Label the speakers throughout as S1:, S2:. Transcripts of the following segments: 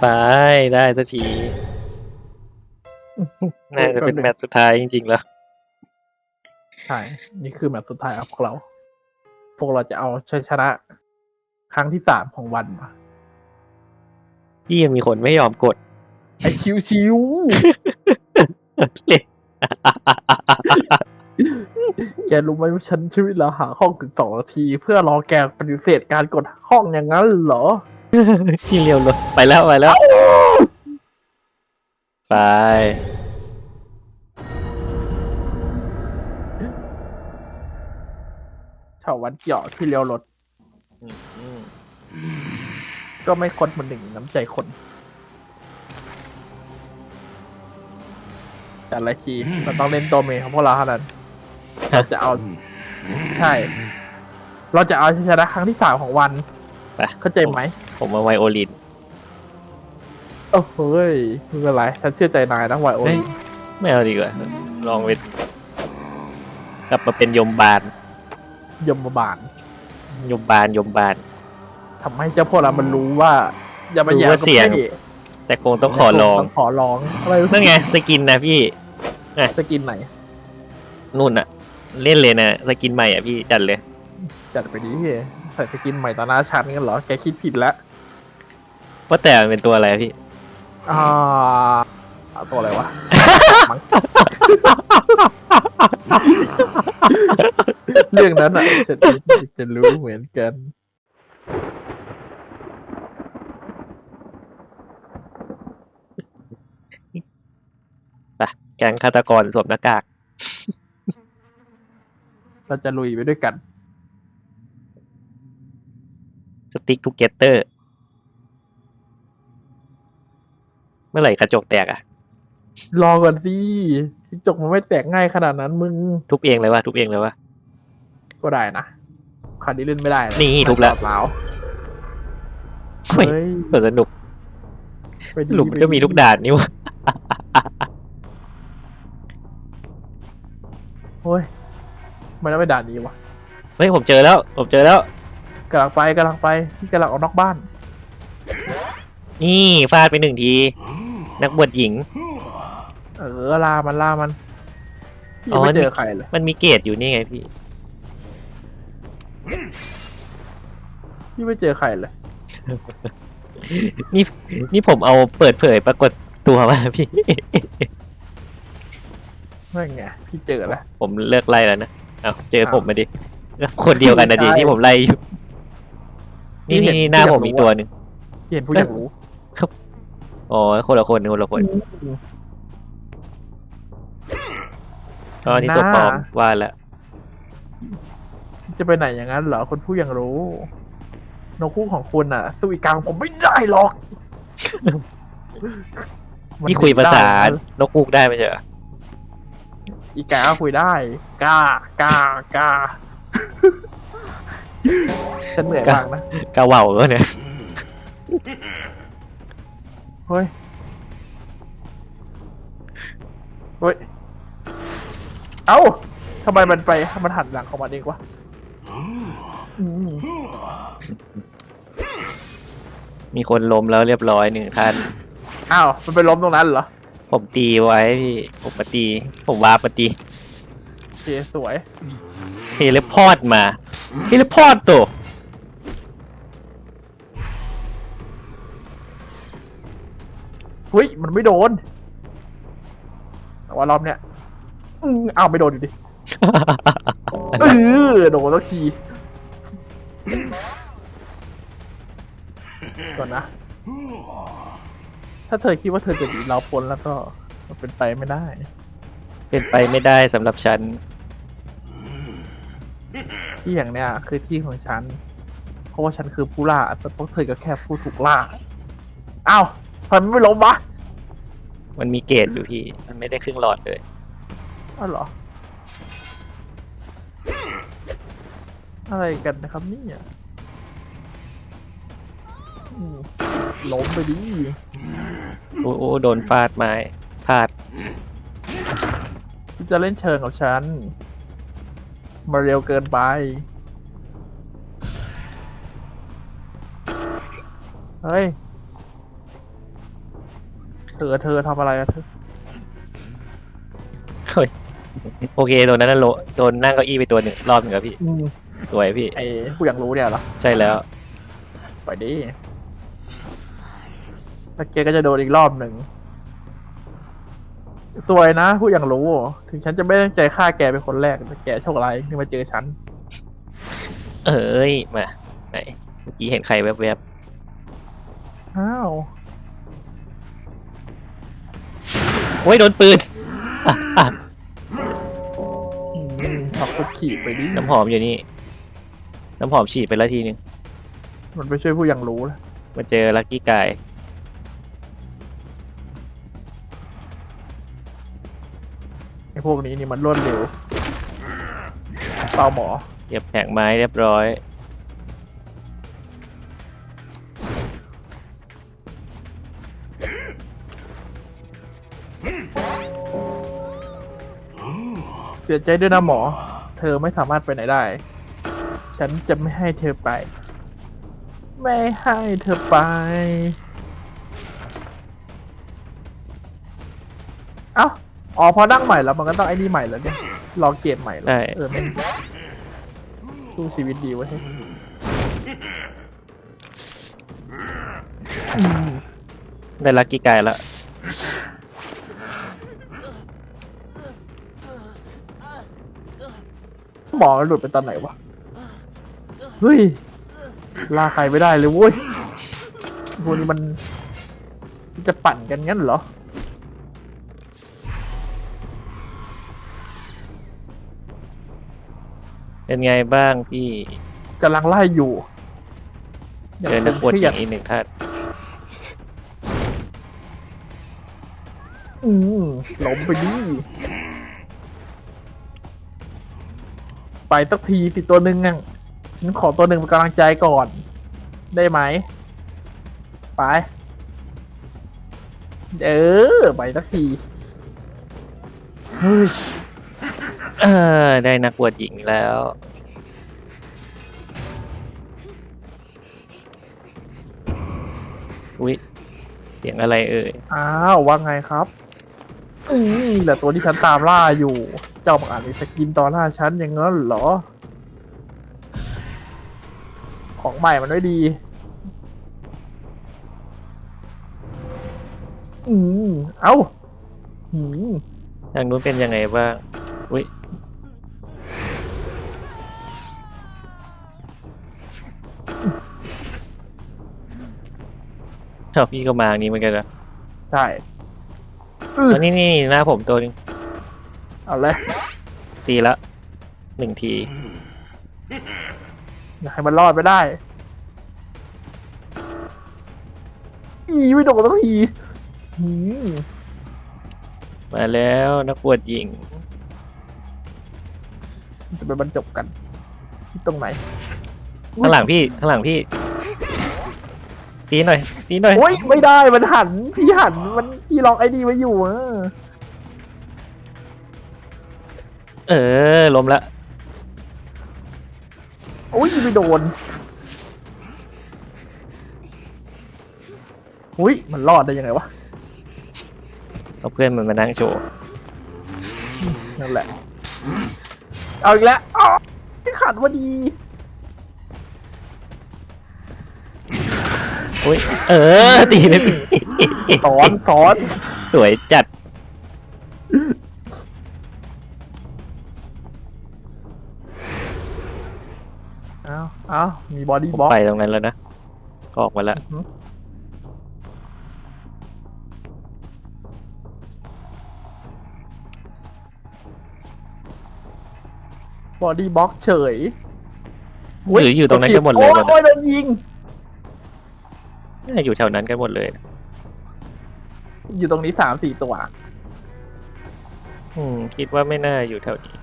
S1: ไปได้สักที น่าจะเป็นแมตช์สุดท้ายจริงๆแล้ว
S2: ใช่ นี่คือแมตช์สุดท้ายของพวกเรา พวกเราจะเอาชัยชนะ ครั้งที่สามของวันมา
S1: พี่ยังมีคนไม่ยอมกด
S2: ไอชิวชิว
S1: เลย
S2: ๆแกรู้ไหมว่าฉันชีวิตเราหาห้องถึงสองนาที เพื่อรอแกปฏิเสธการกดห้องอย่างนั้นเหรอ
S1: พี่เร็วเลยไปแล้วไปแล้ว ไป
S2: ชาววันเกี่ยวที่เลี้ยวรถ ก็ไม่คนมันหนึ่งน้ำใจคน แต่ละคีย์มันต้องเล่นตัวเมนของพวกเราเท่านั้นเราจะเอา ใช่ เราจะเอาชัยชนะครั้งที่สามของวัน
S1: ไป
S2: เข้าใจไหม
S1: ผมมาไวโอลิน
S2: โอ้โหยไม่เป็นไรฉันเชื่อใจนายนะไวโอ
S1: เฮ้ย
S2: ลิ
S1: ไม่เอาดีกว่า ลองไปกลับมาเป็นยมบาล
S2: ยมบาล
S1: ยมบาล ยมบาล
S2: ทำให้เจ้าพวกเรามันรู้ว่า อย่ามา
S1: รู้
S2: แย่
S1: ว่าเสี่ยง แต่คงต้องขอลอง
S2: ต้องขอลองอะไร
S1: นั่นไงสกินนะพี่
S2: สกินไหน
S1: นู่นอะเล่นเลยนะสกินใหม่อะพี่จัดเลย
S2: จัดไปดี ใส่สกินใหม่ตอนหน้าชั้นกันเหรอ แกคิดผิดแล้ว
S1: ว่าแต่มันเป็นตัวอะไรอะพี่
S2: อ่าเอาตัวอะไรวะ มั้งเรื่องนั้นอะฉันจะรู้เหมือนกัน
S1: แก๊งฆาตกรสวมหน้ากาก
S2: เราจะลุยไปด้วยกัน
S1: สติ๊กทูเกเตอร์เมื่อไหร่กระจกแตกอะ
S2: รอก่อนสิที่จกมันไม่แตกง่ายขนาดนั้นมึง
S1: ทุบเองเลยวะทุบเองเลยวะ
S2: ก็ได้นะคราวนี้เล่นไม่ได้ะ
S1: นี่ทุบแล้ว
S2: เปล่า
S1: ไม่
S2: เฮ้ย
S1: ก็สนุก
S2: ไปดี
S1: หลุมมันก็
S2: ไปดี
S1: มีลูกด่านนี่วะ
S2: โอ้ยมันไม่ด่านนี้วะ
S1: เฮ้ยผมเจอแล้ว ผมเจอแล้ว
S2: กำลังไปกำลังไปพี่กำลังออกนอกบ้าน
S1: นี่ฟาดไปหนึ่งที นักบวชหญิง
S2: เออลามันล่ามันพี่
S1: อ๋อ
S2: ไม่เจ
S1: นี่
S2: อใครเลย
S1: มันมีเกตอยู่นี่ไงพี่
S2: พี่ไม่เจอใครเลย
S1: นี่นี่ผมเอาเปิดเผยปรากฏตัวมาแล้วพี่
S2: นั่นไงพี่เจอแล้ว
S1: ผมเลิกไล่แล้วนะ เอาเจอ
S2: อ้าว
S1: ผมมาดิ คนเดียวกันนะดิ
S2: ใช่
S1: ที่ผมไล่อยู่ นี่
S2: พี่เห็
S1: นี่
S2: น
S1: นี่หน้า
S2: พี่อยาก
S1: ผมอีก
S2: รู้
S1: ตัว
S2: อะ
S1: หนึ่ง
S2: พี่เห็นผู้อยากรู้
S1: อ๋อคนละคนคนละคนอ๋อนี่ตัวปลอมว่าแล้ว
S2: จะไปไหนอย่างนั้นเหรอคนผู้ยังรู้นกคู่ของคุณอะสู้อีกกลางผมไม่ได้หรอกมัน
S1: นี่คุยภาษา
S2: ได้นะ
S1: นกคูกได้ไหมเจ๊ะ
S2: อีกาก็คุยได้กากากา ฉันเหนื่อยมากนะ
S1: กาเหว่าก็เนี่ย
S2: เฮ้ย เฮ้ย เอ้าทำไมมันไป มันหันหลังเข้ามาเองวะอืม
S1: มีคนล้มแล้วเรียบร้อยหนึ่งท่าน
S2: อ้าว มันไปล้มตรงนั้นเหรอ
S1: ผมตีไว้พี่ ผมมาตี ผมวาร์ปมาตี
S2: โอเคสวย
S1: เทเลพอร์ตมา เทเลพอร์ตตัว
S2: เฮ้ยมันไม่โดน แต่ว่ารอบเนี้ยอืมอ้าวไม่โดนอยู่ดิ เออโดนแล้วทีก่อนนะ ถ้าเธอคิดว่าเธอจะหนีเราพ้นแล้วก็มันเป็นไปไม่ได้
S1: เป็นไปไม่ได้สำหรับฉัน
S2: ที่อย่างเนี้ยคือที่ของฉัน เพราะว่าฉันคือผู้ล่าแต่พวกเธอก็แค่ผู้ถูกล่าอ้าวทำไมไม่ล้มวะ
S1: มันมีเกตอยู่พี่ มันไม่ได้ครึ่งหลอดเลย
S2: อ้าวเหรอ อะไรกันนะครับเนี่ยอืมล้มไปดิ
S1: โอ้โอ้โดนฟาดไม้พลาด
S2: ที่จะเล่นเชิงกับฉัน มาเร็วเกินไป เฮ้ย เธอเธอทำอะไรอะเธอ
S1: โอเคตัวนั้นนะโลโดนนั่งเก้าอี้ไปตัวหนึ่งรอบหนึ่งครับพี่
S2: อืม
S1: สวยพี่
S2: ไอ้ผู้อยากรู้เนี่ยเหรอ
S1: ใช่แล้ว
S2: ไปดิแล้วแกก็จะโดนอีกรอบหนึ่ง สวยนะผู้อยากรู้ ถึงฉันจะไม่ตั้งใจฆ่าแกเป็นคนแรกแต่แกโชคร้ายที่มาเจอฉัน
S1: เอ้ย มา ไหน เมื่อกี้เห็นใครแวบ
S2: อ้าว
S1: ๆโอ้ยโดนปืนอะอะ
S2: อืมออกไปขี่ไปดิ
S1: น้ำหอมอยู่นี่ น้ำหอมฉีดไปแล้วทีนึง
S2: มันไปช่วยผู้อยากรู้แล้ว
S1: มาเจอลักกี้กาย
S2: ไอ้พวกนี้นี่มันรวดเร็วเปาหมอ
S1: เก็บแผงไม้เรียบร้อย
S2: เสียใจด้วยนะหมอ เธอไม่สามารถไปไหนได้ ฉันจะไม่ให้เธอไป ไม่ให้เธอไป เอ้า อ๋อพอนั่งใหม่แล้วมันก็ต้องไอ้นี่ใหม่แล้วเนี่ยลองเกมใหม่แล้ว
S1: ใช่
S2: เออไม่งสู้ชีวิตดีไว้ยอืม
S1: ได้ลักกี้กายแล้ว
S2: หมอหลุดไปตอนไหนวะเฮ้ยลาใครไม่ได้เลยเว้ยพวกนี้มันมันจะปั่นกันงั้นเหรอ
S1: เป็นไงบ้างพี่
S2: กำลังไล่อยู่
S1: เจอนักบวช
S2: ที่
S1: ห
S2: อ
S1: ญิ
S2: ยาก
S1: งอีกหนึ่งท่าน
S2: อืมล้มไปดิไปสักทีสิตัวหนึ่งอะฉันขอตัวหนึ่งเป็นกำลังใจก่อน ได้ไหม ไป เออ ไปสักทีเฮ้ย
S1: เออ ได้นักบวชหญิงแล้ว อุ๊ยเสียงอะไรเอ่ย
S2: อ้าวว่าไงครับอืมเหลือตัวที่ฉันตามล่าอยู่ เจ้าบังอาจจะกินตอนล่าฉันอย่างนั้นเหรอ ของใหม่มันไม่ดี อืม เอ้าอืม
S1: ทางนู้นเป็นยังไงบ้าง เอาพี่ก็มาทางนี้เหมือนกันนะ
S2: ใช่อือ
S1: แล้วนี่นี่หน้าผมตัวหนึง
S2: เอาเลย
S1: ตีละหนึ่งที
S2: อยากให้มันรอดไปได้ อีไม่โดนสักทีอืม
S1: มาแล้วนักบวชหญิง
S2: จะไปบรรจบกันที่ตรงไหน
S1: ข้างหลังพี่ข้างหลังพี่ ตีหน่อยตีหน่อย
S2: โอ้ยไม่ได้มันหันพี่หันมันพี่ล็อกไอ้นี่ไว้อยู่อะ
S1: เออล้มละ
S2: โอ้ยไม่โดนอุ้ยมันรอดได้ยังไงวะ
S1: เอาเพื่อนมันมานั่งโชว์
S2: นั่นแหละเอาอีกแล้วอ๋อที่ขัดว่าดี
S1: อุ้ยเออ ตีเลยพี่
S2: ถอนถอน
S1: สวยจัด
S2: เอาเอามีบอดี้
S1: ผม
S2: บล็อก
S1: ไปตรงนั้นแล้วนะ ก็ออกมาแล้ว
S2: บอดี้บล็อกเฉย
S1: หรืออยู่ตรงนั้นกันหมดเลย
S2: โอ้
S1: หมด
S2: โอ้ยโดนยิง
S1: น่าอยู่แถวนั้นกันหมดเลย
S2: อยู่ตรงนี้สามสี่ตัว
S1: อืม คิดว่าไม่น่าอยู่แถวนี้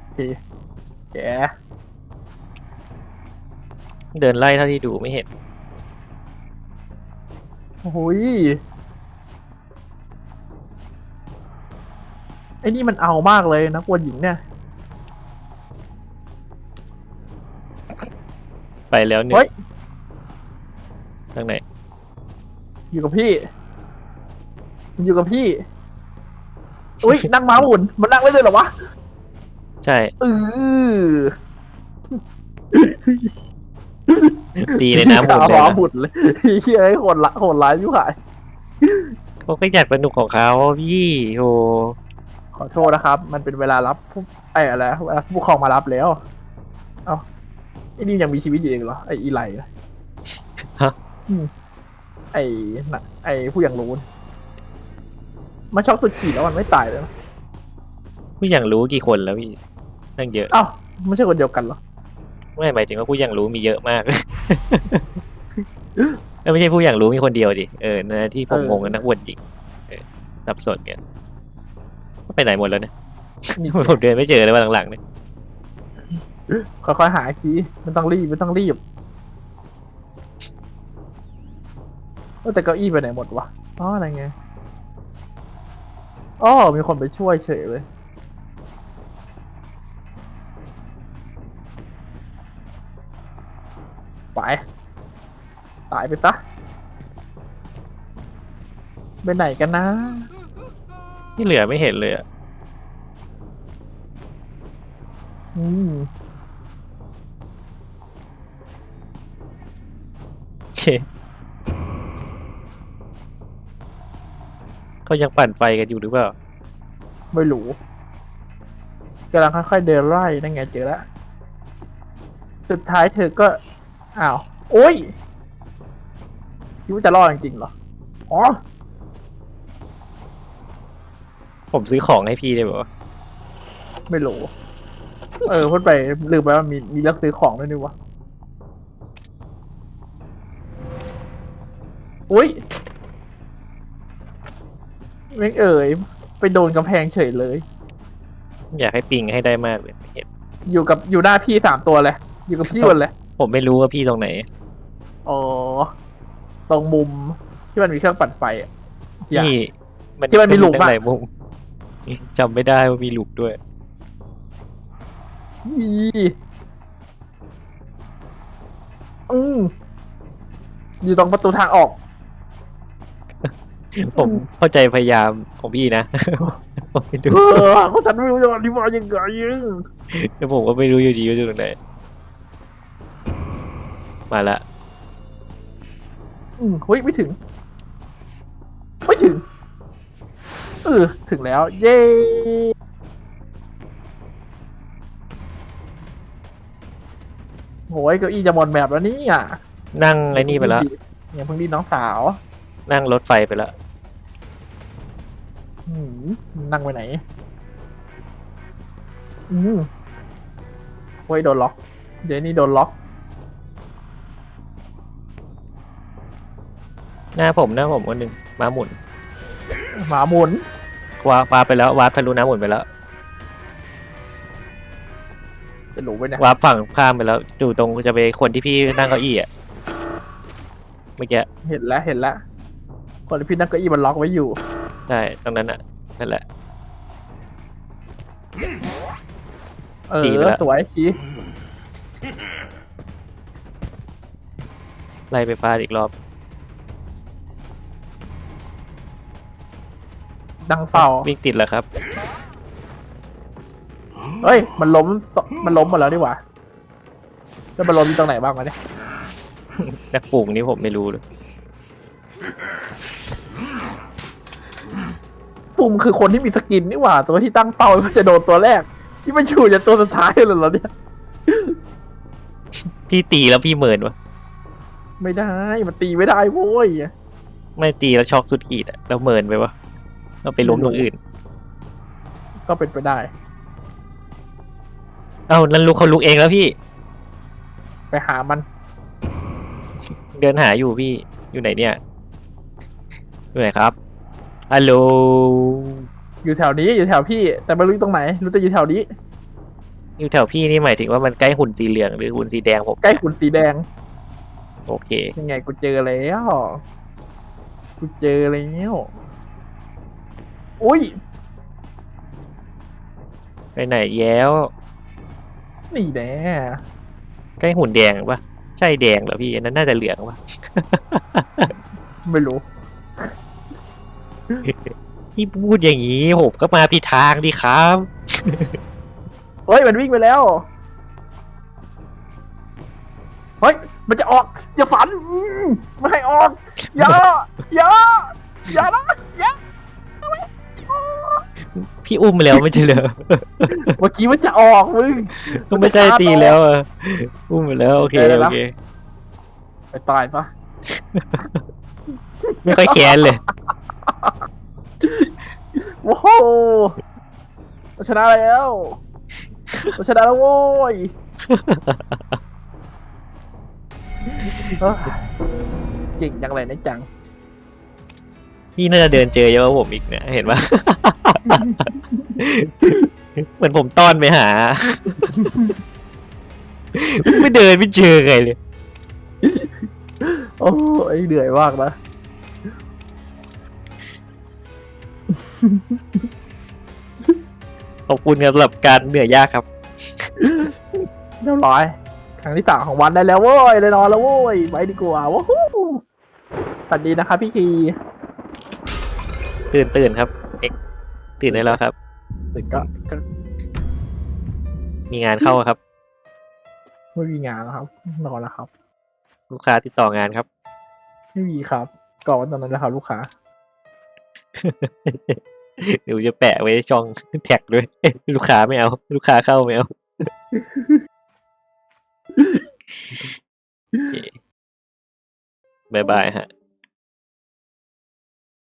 S2: โอเคแก
S1: เดินไล่เท่าที่ดูไม่เห็น
S2: โอ้ยไอ้นี่มันเอามากเลยนักวนหญิงเนี่ย
S1: ไปแล้วหนึ่ง
S2: เฮ้ย
S1: ทางไหน
S2: อยู่กับพี่ อยู่กับพี่ อุ้ยนั่งม้าหมุนมันนั่งได้เลยเหรอวะ
S1: ใช่
S2: เออ
S1: ตีในน้ำหมดเลย
S2: ม้า
S1: นะ
S2: หมุนเลยเฮียไอ้โหดละโหดร้ายยิ่งหาย
S1: เขาก็อยากสนุกของเขาพี่โห
S2: ขอโทษนะครับ มันเป็นเวลารับผู้ไอ้อะไรเวลาผู้ปกครองมารับแล้ว เอ้า ไอ้นี่ยังมีชีวิตอยู่เองเหรอไอ้อีไลอะ
S1: ฮะ
S2: อืมไอ้น่ะไอ้ผู้อย่างรู้นมันช็อกสุดขีดแล้วมันไม่ตายเลยนะ
S1: ผู้อย่างรู้กี่คนแล้วพี่ตั้งเยอะ
S2: เอ้าไม่ใช่คนเดียวกันเหรอ
S1: ไม่หมายถึงว่าผู้อย่างรู้มีเยอะมาก เออไม่ใช่ผู้อย่างรู้มีคนเดียวดิเออนะที่ผม
S2: เออ
S1: งงกันนักอวดหญิงเออสับสนกันไปไหนหมดแล้วเนี่ย
S2: นี่
S1: ผมเดินไม่เจอเลยว่าหลังๆเนี่ย
S2: ค่อยๆหาคีย์ไม่ต้องรีบไม่ต้องรีบเออแต่เก้าอี้ไปไหนหมดวะอ๋ออะไรไงอ๋อมีคนไปช่วยเฉยเลยไปตายไปซะไปไหนกันนะ
S1: ที่เหลือไม่เห็นเลยอะ
S2: อืม
S1: เคเขายังปั่นไฟกันอยู่หรือเปล่า
S2: ไม่รู้กำลังค่อยๆเดินไล่นั่นไงเจอแล้วสุดท้ายเธอก็ อ้าว โอ้ยคิดว่าจะรอดจริงๆเหรอ อ๋อ
S1: ผมซื้อของให้พี่ได้บอกว่า
S2: ไม่รู้ เออพูดไปลืมไปว่ามีมีเลือกซื้อของด้วยนี่วะ อุ้ยเม่งเอ๋ยไปโดนกำแพงเฉยเลย
S1: อยากให้ปิงให้ได้มากเลยไม่เห็น
S2: อยู่กับอยู่หน้าพี่สามตัวเลยอยู่กับพี่หมดเลย
S1: ผมไม่รู้ว่าพี่ตรงไหน
S2: อ๋อ ตรงมุมที่มันมีเครื่องปั่นไฟอะอย่า
S1: พี่มัน
S2: ที่มันมีหลุม
S1: ตั้ง
S2: อะ
S1: หลายมุมจำไม่ได้ว่ามีหลุมด้วย
S2: อีอืมอยู่ตรงประตูทางออก
S1: ผมเข้าใจพยายามของพี่นะผมไม่รู้
S2: เออเขาฉันไม่รู้จะอธิบายยังไง
S1: แล้วผมก็ไม่รู้อยู่ดีว่าอยู่ตรงไหนมาละ
S2: อืมเฮ้ยไม่ถึง ไม่ถึงเออถึงแล้ว เย้โหยเก้าอี้จะหมดแบบแล้วเนี่ย
S1: นั่งไอ้นี่ไปแล้ว
S2: เนี่ยเพิ่งดีน้องสาว
S1: นั่งรถไฟไปแล้ว
S2: อืม นั่งไปไหน อืมเฮ้ยโดนล็อก เดี๋ยวนี้โดนล็อก
S1: หน้าผมหน้าผมคนหนึ่งม้าหมุน
S2: หมาหมุน
S1: วาร์ปวาร์ปไปแล้ววาร์ปทะลุน้ำหมุนไปแล้ว
S2: จะรู้ไปเนี่ย
S1: วาร์ปฝั่งข้ามไปแล้วอยู่ตรงจะไปคนที่พี่นั่งเก้าอี้อะเมื่อกี้
S2: เห็นแล้วเห็นแล้ว คนที่พี่นั่งเก้าอี้มันล็อกไว้อยู่
S1: ใช่ตรงนั้นอะนั่นแหละ
S2: เออ
S1: ตีไปแล้ว
S2: สวยชี้
S1: ไล่ไปฟาดอีกรอบ
S2: ดังเฝ้า
S1: วิ่งติดแล้วครับ
S2: เฮ้ย มันล้มสมันล้มหมดแล้วดีกว่าแล้วมันล้มอยู่ตรงไหนบ้างวะเนี่ย
S1: นักปลูกนี่ผมไม่รู้เลย
S2: ปุ่มคือคนที่มีสกินนี่หว่า ตัวที่ตั้งเป้าว่าจะโดนตัวแรก ที่มันอยู่จะตัวสุดท้ายเลยเหรอเนี่ย
S1: พี่ตีแล้วพี่เหมินวะ
S2: ไม่ได้ มันตีไม่ได้โว้ย
S1: ไม่ตีแล้วช็อกสุดขีดอะแล้วเหมินไปวะเราไปล้มตรงอื่น
S2: ก็เป็นไปได้
S1: เอ้านั่นลุกเขาลุกเองแล้วพี่
S2: ไปหามัน
S1: เดินหาอยู่พี่อยู่ไหนเนี่ย อยู่ไหนครับ ฮัลโหล
S2: อยู่แถวนี้อยู่แถวพี่ แต่ไม่รู้อยู่ตรงไหน รู้แต่อยู่แถวนี้
S1: อยู่แถวพี่นี่หมายถึงว่ามันใกล้หุ่นสีเหลืองหรือหุ่นสีแดงผม
S2: ใกล้ขุนสีแดง
S1: โอเค
S2: ยังไงกูเจอแล้ว กูเจอแล้วอุ้ย
S1: ไปไหนแย้ว
S2: นี่แน่
S1: ใกล้หุ่นแดงปะใใช่แดงเหรอพี่อันนั้นน่าจะเหลืองวะ
S2: ไม่รู้
S1: พี่พูดอย่างนี้ผมก็มาผิดทางดีครับ
S2: เฮ้ยมันวิ่งไปแล้ว เฮ้ย มันจะออกอย่าฝันอืมไม่ให้ออกอย่าอย่าอย่านะอย่า
S1: พี่อุ้มไปแล้วไม่ใช่เหรอ
S2: เมื่อกี้มันจะออกมึง
S1: ก็ไม่ใช่ตีแล้วอะอุ้มไปแล้วโอเค
S2: เดี๋ยว
S1: โอ
S2: นะ
S1: เค
S2: ไปตายปะ
S1: ไม่ค่อยแค้นเลย
S2: โว้โหเราชนะแล้วเราชนะแล้วโว้ยเฮ้ยเจ๋งจังเลยนะจัง
S1: พี่น่าจะเดินเจอเยอะกว่าผมอีกเนี่ยเห็นปะ เหมือนผมต้อนไปหา ไม่เดินไม่เจอใครเลย
S2: โอ้ยเหนื่อยมากนะ
S1: ขอบคุณครับสำหรับการเหนื่อยยากครับ
S2: เรียบร้อยครั้งที่สามของวันได้แล้วโว้ยเลยนอนแล้วโว้ยไปดีกว่าว้าวสวัสดีนะครับพี่คี
S1: ตื่นตื่นครับ เอกตื่นได้แล้วครับ
S2: แต่ก็ก็
S1: มีงานเข้าครับ
S2: ไม่มีงานแล้วครับนอนแล้วครับ
S1: ลูกค้าติดต่องานครับ
S2: ไม่มีครับก่อนตอนนั้นนะครับ ลูกค้า
S1: เดี๋ยวจะแปะไว้ช่องแท็กด้วย ลูกค้าไม่เอา ลูกค้าเข้าไม่เอาโอเคบายบายฮะ